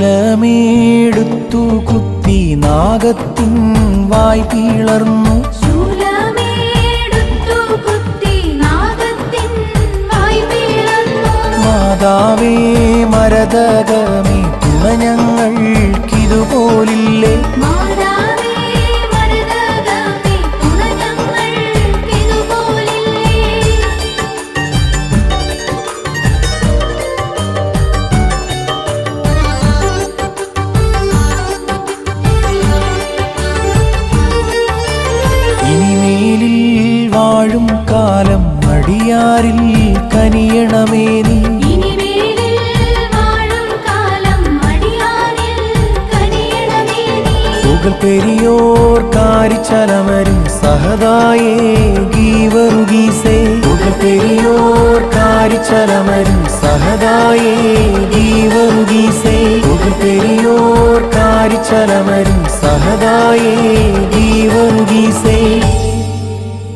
ശൂലമേടുത്തു കുത്തി നാഗത്തിൻ വായ് പിളർന്നു. മാതാവേ മരതകമേ തുണ ഞങ്ങൾക്കിതുപോലില്ലേ വാഴും കാലം മടിയാറിൽ കനിയണമേ നീ. പുകൽ പെരിയോർ കാരിച്ചലമരും സഹതായേ ഗീവറുഗീസേ പുകൽ പെരിയോർ കാരിച്ചലമരും സഹതായേ ഗീവറുഗീസേ ഗീസേ. പെരിയോർ കാരിച്ചലമരും സഹതായേ